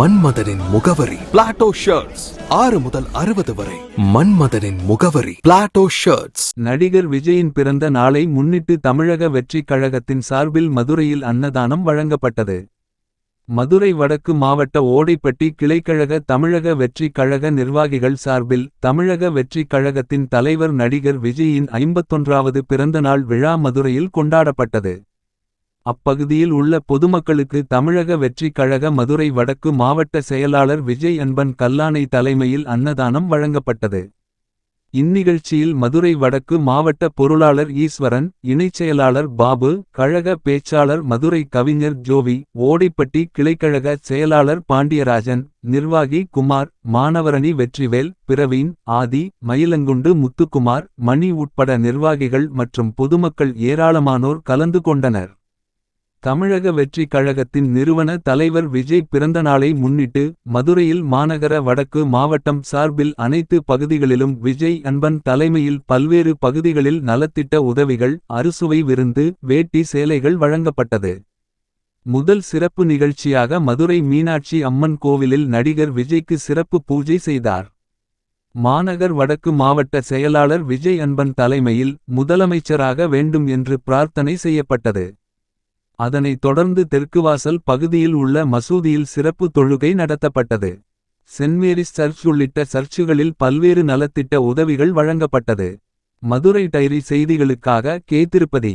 மன்மதனின் முகவரி. Plato shirts ஆறு முதல் அறுபது வரை. மன்மதனின் முகவரி. பிளாட்டோ ஷர்ட்ஸ் நடிகர் விஜயின் பிறந்த நாளை முன்னிட்டு தமிழக வெற்றிக் கழகத்தின் சார்பில் மதுரையில் அன்னதானம் வழங்கப்பட்டது. மதுரை வடக்கு மாவட்ட ஓடைப்பட்டி கிளைக்கழக தமிழக வெற்றிக் கழக நிர்வாகிகள் சார்பில் தமிழக வெற்றிக் கழகத்தின் தலைவர் நடிகர் விஜயின் ஐம்பத்தொன்றாவது பிறந்தநாள் விழா மதுரையில் கொண்டாடப்பட்டது. அப்பகுதியில் உள்ள பொதுமக்களுக்கு தமிழக வெற்றிக் கழக மதுரை வடக்கு மாவட்ட செயலாளர் விஜய் அன்பன் கல்லானை தலைமையில் அன்னதானம் வழங்கப்பட்டது. இந்நிகழ்ச்சியில் மதுரை வடக்கு மாவட்ட பொருளாளர் ஈஸ்வரன் இணைச் செயலாளர் பாபு கழக பேச்சாளர் மதுரை கவிஞர் ஜோவி ஓடைப்பட்டி கிளைக்கழக செயலாளர் பாண்டியராஜன் நிர்வாகி குமார் மாணவரணி வெற்றிவேல் பிரவீன் ஆதி மயிலங்குண்டு முத்துக்குமார் மணி உட்பட நிர்வாகிகள் மற்றும் பொதுமக்கள் ஏராளமானோர் கலந்து கொண்டனர். தமிழக வெற்றி கழகத்தின் நிறுவன தலைவர் விஜய் பிறந்தநாளை முன்னிட்டு மதுரையில் மாநகர வடக்கு மாவட்டம் சார்பில் அனைத்து பகுதிகளிலும் விஜய் அன்பன் தலைமையில் பல்வேறு பகுதிகளில் நலத்திட்ட உதவிகள் அறுசுவை விருந்து வேட்டி சேலைகள் வழங்கப்பட்டது. முதல் சிறப்பு நிகழ்ச்சியாக மதுரை மீனாட்சி அம்மன் கோவிலில் நடிகர் விஜய்க்கு சிறப்பு பூஜை செய்தார். மாநகர் வடக்கு மாவட்ட செயலாளர் விஜய் அன்பன் தலைமையில் முதலமைச்சராக வேண்டும் என்று பிரார்த்தனை செய்யப்பட்டது. அதனைத் தொடர்ந்து தெற்குவாசல் பகுதியில் உள்ள மசூதியில் சிறப்பு தொழுகை நடத்தப்பட்டது. சென்மேரிஸ் சர்ச் உள்ளிட்ட சர்ச்சுகளில் பல்வேறு நலத்திட்ட உதவிகள் வழங்கப்பட்டது. மதுரை டைரி செய்திகளுக்காக கே. திருப்பதி.